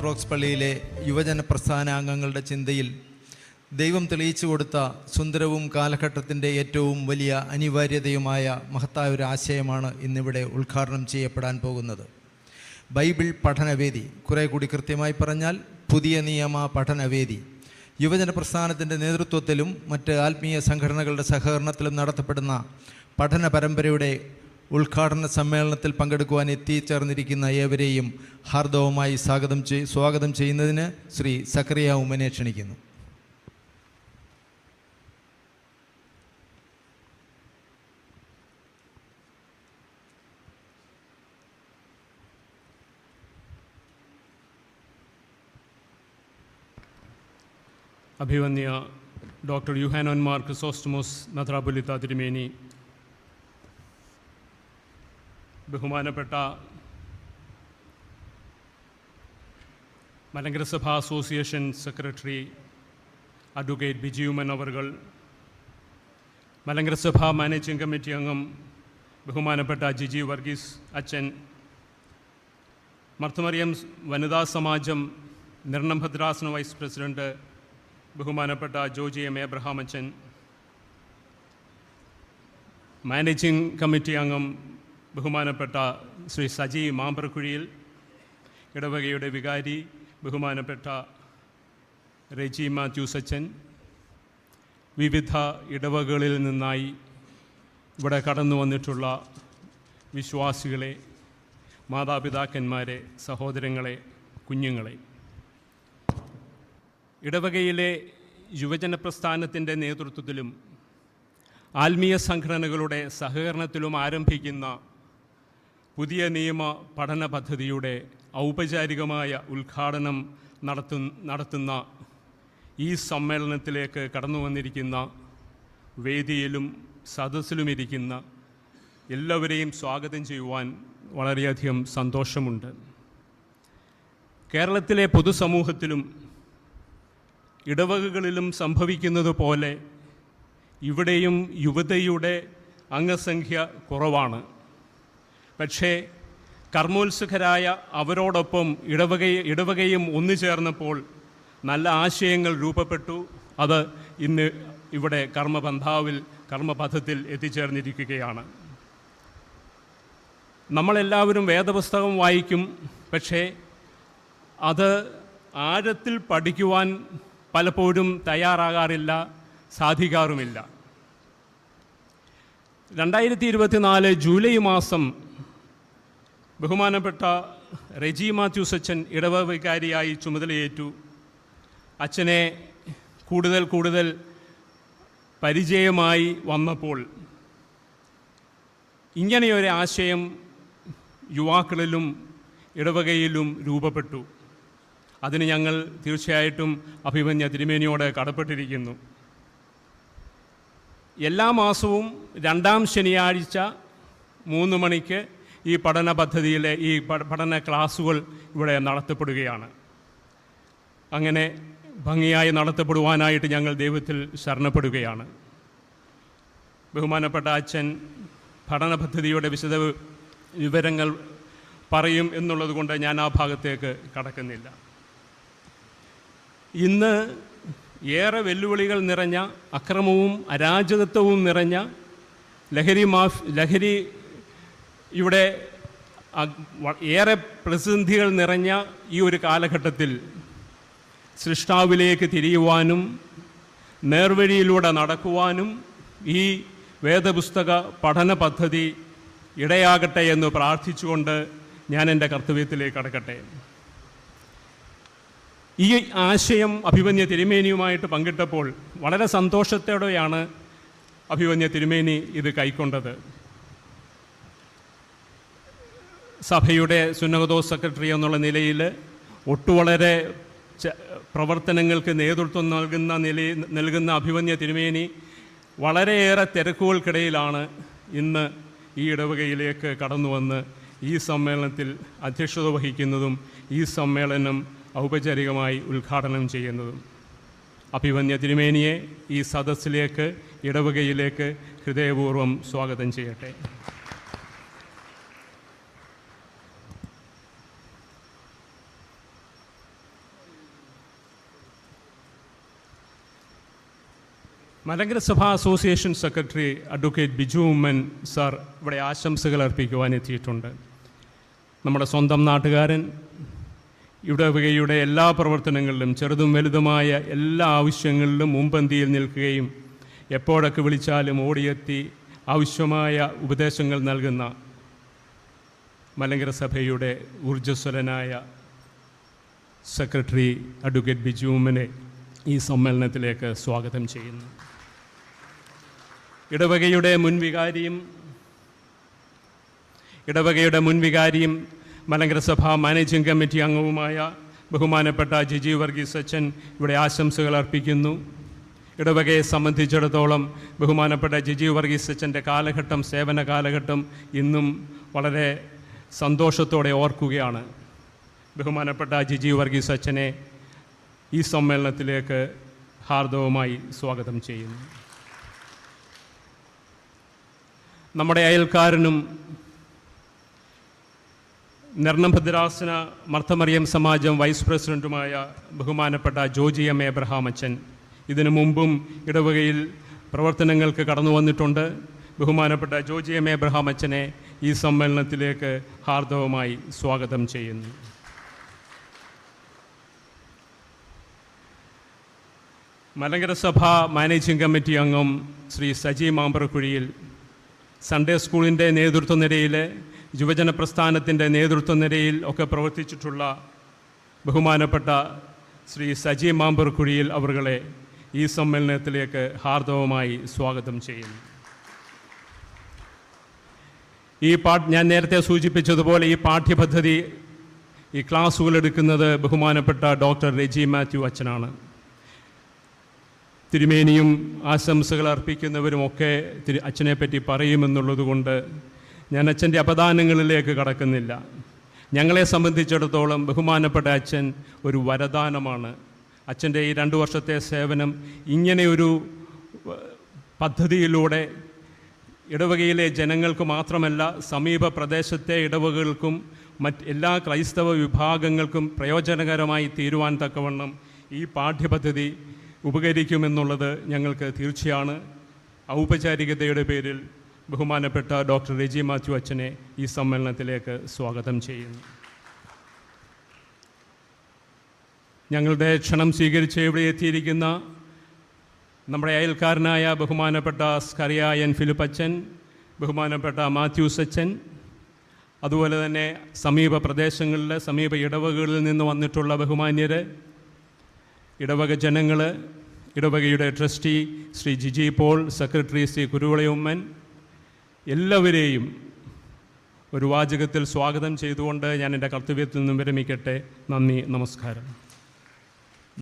Orthodox പള്ളിയിലെ യുവജന പ്രസ്ഥാന അംഗങ്ങളുടെ ചിന്തയിൽ ദൈവം തെളിയിച്ചു കൊടുത്ത സുന്ദരവും കാലഘട്ടത്തിന്റെ ഏറ്റവും വലിയ അനിവാര്യതയുമായ മഹത്തായ ഒരു ആശയമാണ് ഇന്നിവിടെ ഉദ്ഘാടനം ചെയ്യപ്പെടാൻ പോകുന്നത്. ബൈബിൾ പഠനവേദി കുറേ കൂടി കൃത്യമായി പറഞ്ഞാൽ പുതിയ നിയമ പഠനവേദി. യുവജന പ്രസ്ഥാനത്തിന്റെ നേതൃത്വത്തിലും മറ്റ് ആത്മീയ സംഘടനകളുടെ സഹകരണത്തിലും നടത്തപ്പെടുന്ന പഠന പരമ്പരയുടെ ഉദ്ഘാടന സമ്മേളനത്തിൽ പങ്കെടുക്കുവാൻ എത്തിച്ചേർന്നിരിക്കുന്ന ഏവരെയും ഹാർദവമായി സ്വാഗതം ചെയ് സ്വാഗതം ചെയ്യുന്നതിന് ശ്രീ സക്കറിയ ഉമ്മനെ ക്ഷണിക്കുന്നു. അഭിവന്യ ഡോക്ടർ യുഹാനോൻ മാർ ക്രിസോസ്റ്റമോസ് നഥറാബുലിത്ത തിരുമേനി. ബഹുമാനപ്പെട്ട മലങ്കര സഭ അസോസിയേഷൻ സെക്രട്ടറി അഡ്വക്കേറ്റ് ബിജിയുമൻ അവർകൾ മലങ്കര സഭ മാനേജിംഗ് കമ്മിറ്റി അംഗം ബഹുമാനപ്പെട്ട ജിജി വർഗീസ് അച്ഛൻ മർത്തമറിയം വനിതാ സമാജം നിർണംഭദ്രാസന വൈസ് പ്രസിഡന്റ് ബഹുമാനപ്പെട്ട ജോജി എം എബ്രഹാം അച്ഛൻ മാനേജിംഗ് കമ്മിറ്റി അംഗം ബഹുമാനപ്പെട്ട ശ്രീ സജി മാമ്പറക്കുഴിയിൽ ഇടവകയുടെ വികാരി ബഹുമാനപ്പെട്ട റെജി മാത്യൂസ് അച്ഛൻ വിവിധ ഇടവകകളിൽ നിന്നായി ഇവിടെ കടന്നു വന്നിട്ടുള്ള വിശ്വാസികളെ മാതാപിതാക്കന്മാരെ സഹോദരങ്ങളെ കുഞ്ഞുങ്ങളെ. ഇടവകയിലെ യുവജന പ്രസ്ഥാനത്തിന്റെ നേതൃത്വത്തിലും ആത്മീയ സംഘടനകളുടെ സഹകരണത്തിലും ആരംഭിക്കുന്ന പുതിയ നിയമ പഠന പദ്ധതിയുടെ ഔപചാരികമായ ഉദ്ഘാടനം നടത്തു നടത്തുന്ന ഈ സമ്മേളനത്തിലേക്ക് കടന്നു വന്നിരിക്കുന്ന വേദിയിലും സദസ്സിലുമിരിക്കുന്ന എല്ലാവരെയും സ്വാഗതം ചെയ്യുവാൻ വളരെയധികം സന്തോഷമുണ്ട്. കേരളത്തിലെ പൊതുസമൂഹത്തിലും ഇടവകകളിലും സംഭവിക്കുന്നത് പോലെ ഇവിടെയും യുവതയുടെ അംഗസംഖ്യ കുറവാണ്. പക്ഷേ കർമ്മോത്സുഖരായ അവരോടൊപ്പം ഇടവക ഇടവകയും ഒന്നു ചേർന്നപ്പോൾ നല്ല ആശയങ്ങൾ രൂപപ്പെട്ടു. അത് ഇന്ന് ഇവിടെ കർമ്മബന്ധാവിൽ കർമ്മപഥത്തിൽ എത്തിച്ചേർന്നിരിക്കുകയാണ്. നമ്മളെല്ലാവരും വേദപുസ്തകം വായിക്കും പക്ഷേ അത് ആഴത്തിൽ പഠിക്കുവാൻ പലപ്പോഴും തയ്യാറാകാറില്ല സാധിക്കാറുമില്ല. രണ്ടായിരത്തി ഇരുപത്തിനാല് ജൂലൈ മാസം ബഹുമാനപ്പെട്ട റെജി മാത്യൂസ് അച്ഛൻ ഇടവ വികാരിയായി ചുമതലയേറ്റു. അച്ഛനെ കൂടുതൽ കൂടുതൽ പരിചയമായി വന്നപ്പോൾ ഇങ്ങനെയൊരു ആശയം യുവാക്കളിലും ഇടവകയിലും രൂപപ്പെട്ടു. അതിന് ഞങ്ങൾ തീർച്ചയായിട്ടും അഭിമന്യ തിരുമേനിയോട് കടപ്പെട്ടിരിക്കുന്നു. എല്ലാ മാസവും രണ്ടാം ശനിയാഴ്ച മൂന്ന് മണിക്ക് ഈ പഠന പദ്ധതിയിലെ ഈ പഠന ക്ലാസ്സുകൾ ഇവിടെ നടത്തപ്പെടുകയാണ്. അങ്ങനെ ഭംഗിയായി നടത്തപ്പെടുവാനായിട്ട് ഞങ്ങൾ ദൈവത്തിൽ ശരണപ്പെടുകയാണ്. ബഹുമാനപ്പെട്ട അച്ഛൻ പഠന പദ്ധതിയുടെ വിശദ വിവരങ്ങൾ പറയും എന്നുള്ളത് കൊണ്ട് ഞാൻ ആ ഭാഗത്തേക്ക് കടക്കുന്നില്ല. ഇന്ന് ഏറെ വെല്ലുവിളികൾ നിറഞ്ഞ അക്രമവും അരാജകത്വവും നിറഞ്ഞ ലഹരി മാഫ് ലഹരി ഇവിടെ ഏറെ പ്രതിസന്ധികൾ നിറഞ്ഞ ഈ ഒരു കാലഘട്ടത്തിൽ സൃഷ്ടാവിലേക്ക് തിരിയുവാനും നേർവഴിയിലൂടെ നടക്കുവാനും ഈ വേദപുസ്തക പഠന പദ്ധതി ഇടയാകട്ടെ എന്ന് പ്രാർത്ഥിച്ചുകൊണ്ട് ഞാൻ എന്റെ കർത്തവ്യത്തിലേക്ക് കടക്കട്ടെ. ഈ ആശയം അഭിമന്യ തിരുമേനിയുമായിട്ട് പങ്കിട്ടപ്പോൾ വളരെ സന്തോഷത്തോടെയാണ് അഭിമന്യ തിരുമേനി ഇത് കൈക്കൊണ്ടത്. സഭയുടെ സുന്നഹദോസ് സെക്രട്ടറി എന്നുള്ള നിലയിൽ ഒട്ടുവളരെ പ്രവർത്തനങ്ങൾക്ക് നേതൃത്വം നൽകുന്ന നിലയിൽ നൽകുന്ന അഭിമന്യ തിരുമേനി വളരെയേറെ തിരക്കുകൾക്കിടയിലാണ് ഇന്ന് ഈ ഇടവകയിലേക്ക് കടന്നു വന്ന് ഈ സമ്മേളനത്തിൽ അധ്യക്ഷത വഹിക്കുന്നതും ഈ സമ്മേളനം ഔപചാരികമായി ഉദ്ഘാടനം ചെയ്യുന്നതും. അഭിമന്യ തിരുമേനിയെ ഈ സദസ്സിലേക്ക് ഇടവകയിലേക്ക് ഹൃദയപൂർവം സ്വാഗതം ചെയ്യട്ടെ. Malankara association secretary advocate Biju Oommen sir ഇവിടെ ആശംസകൾ അർപ്പിക്കുവാനെത്തിയിട്ടുണ്ട് നമ്മുടെ സ്വന്തം നാട്ടുകാരൻ ഇടവകയുടെ എല്ലാ പ്രവർത്തനങ്ങളിലും ചെറുതും വലുതുമായ എല്ലാ ആവശ്യങ്ങളിലും മുമ്പന്തിയിൽ നിൽക്കുകയും എപ്പോഴൊക്കെ വിളിച്ചാലും ഓടിയെത്തി ആവശ്യമായ ഉപദേശങ്ങൾ നൽകുന്ന മലങ്കര സഭയുടെ ഊർജസ്വലനായ സെക്രട്ടറി അഡ്വക്കേറ്റ് ബിജു ഉമ്മനെ ഈ സമ്മേളനത്തിലേക്ക് സ്വാഗതം ചെയ്യുന്നു. ഇടവകയുടെ മുൻവികാരിയും ഇടവകയുടെ മുൻവികാരിയും മലങ്കര സഭ മാനേജിംഗ് കമ്മിറ്റി അംഗവുമായ ബഹുമാനപ്പെട്ട ജിജി വർഗീസ് അച്ഛൻ ഇവിടെ ആശംസകൾ അർപ്പിക്കുന്നു. ഇടവകയെ സംബന്ധിച്ചിടത്തോളം ബഹുമാനപ്പെട്ട ജിജി വർഗീസ് അച്ഛന്റെ കാലഘട്ടം സേവന കാലഘട്ടം ഇന്നും വളരെ സന്തോഷത്തോടെ ഓർക്കുകയാണ്. ബഹുമാനപ്പെട്ട ജിജി വർഗീസ് അച്ഛനെ ഈ സമ്മേളനത്തിലേക്ക് ഹാർദവുമായി സ്വാഗതം ചെയ്യുന്നു. നമ്മുടെ അയൽക്കാരനും നിർണഭദ്രാസന മർത്തമറിയം സമാജം വൈസ് പ്രസിഡന്റുമായ ബഹുമാനപ്പെട്ട ജോജി എം എബ്രഹാം അച്ഛൻ. ഇതിനു മുമ്പും ഇടവകയിൽ പ്രവർത്തനങ്ങൾക്ക് കടന്നു വന്നിട്ടുണ്ട്. ബഹുമാനപ്പെട്ട ജോജി എം എബ്രഹാം അച്ഛനെ ഈ സമ്മേളനത്തിലേക്ക് ഹാർദവമായി സ്വാഗതം ചെയ്യുന്നു. മലങ്കര സഭ മാനേജിംഗ് കമ്മിറ്റി അംഗം ശ്രീ സജി മാമ്പറക്കുഴിയിൽ സൺഡേ സ്കൂളിന്റെ നേതൃത്വ നിരയിൽ യുവജന പ്രസ്ഥാനത്തിന്റെ നേതൃത്വ നിരയിൽ ഒക്കെ പ്രവർത്തിച്ചിട്ടുള്ള ബഹുമാനപ്പെട്ട ശ്രീ സജി മാമ്പർക്കുഴിയിൽ അവർകളെ ഈ സമ്മേളനത്തിലേക്ക് ഹാർദവമായി സ്വാഗതം ചെയ്യുന്നു. ഈ പാഠ് ഞാൻ നേരത്തെ സൂചിപ്പിച്ചതുപോലെ ഈ പാഠ്യപദ്ധതി ഈ ക്ലാസ്സുകൾ എടുക്കുന്നത് ബഹുമാനപ്പെട്ട ഡോക്ടർ റെജി മാത്യു അച്ഛനാണ്. തിരുമേനിയും ആശംസകൾ അർപ്പിക്കുന്നവരുമൊക്കെ തിരു അച്ഛനെപ്പറ്റി പറയുമെന്നുള്ളത് കൊണ്ട് ഞാൻ അച്ഛന്റെ അപദാനങ്ങളിലേക്ക് കടക്കുന്നില്ല. ഞങ്ങളെ സംബന്ധിച്ചിടത്തോളം ബഹുമാനപ്പെട്ട അച്ഛൻ ഒരു വരദാനമാണ്. അച്ഛന്റെ ഈ രണ്ട് വർഷത്തെ സേവനം ഇങ്ങനെയൊരു പദ്ധതിയിലൂടെ ഇടവകയിലെ ജനങ്ങൾക്ക് മാത്രമല്ല സമീപ പ്രദേശത്തെ ഇടവകകൾക്കും മറ്റ് എല്ലാ ക്രൈസ്തവ വിഭാഗങ്ങൾക്കും പ്രയോജനകരമായി തീരുവാൻ തക്കവണ്ണം ഈ പാഠ്യപദ്ധതി ഉപകരിക്കുമെന്നുള്ളത് ഞങ്ങൾക്ക് തീർച്ചയാണ്. ഔപചാരികതയുടെ പേരിൽ ബഹുമാനപ്പെട്ട ഡോക്ടർ റെജി മാത്യു അച്ഛനെ ഈ സമ്മേളനത്തിലേക്ക് സ്വാഗതം ചെയ്യുന്നു. ഞങ്ങളുടെ ക്ഷണം സ്വീകരിച്ച് ഇവിടെ എത്തിയിരിക്കുന്ന നമ്മുടെ അയൽക്കാരനായ ബഹുമാനപ്പെട്ട സ്കറിയ എൻ ഫിലിപ്പ് അച്ഛൻ ബഹുമാനപ്പെട്ട മാത്യൂസ് അച്ഛൻ അതുപോലെ തന്നെ സമീപ പ്രദേശങ്ങളിലെ സമീപ ഇടവകളിൽ നിന്ന് വന്നിട്ടുള്ള ബഹുമാന്യർ ഇടവക ജനങ്ങൾ ഇടവകയുടെ ട്രസ്റ്റി ശ്രീ ജിജി പോൾ സെക്രട്ടറി ശ്രീ കുരുവിളയുമ്മൻ എല്ലാവരെയും ഒരു വാചകത്തിൽ സ്വാഗതം ചെയ്തുകൊണ്ട് ഞാൻ എന്റെ കർത്തവ്യത്തിൽ നിന്നും വിരമിക്കട്ടെ. നന്ദി നമസ്കാരം.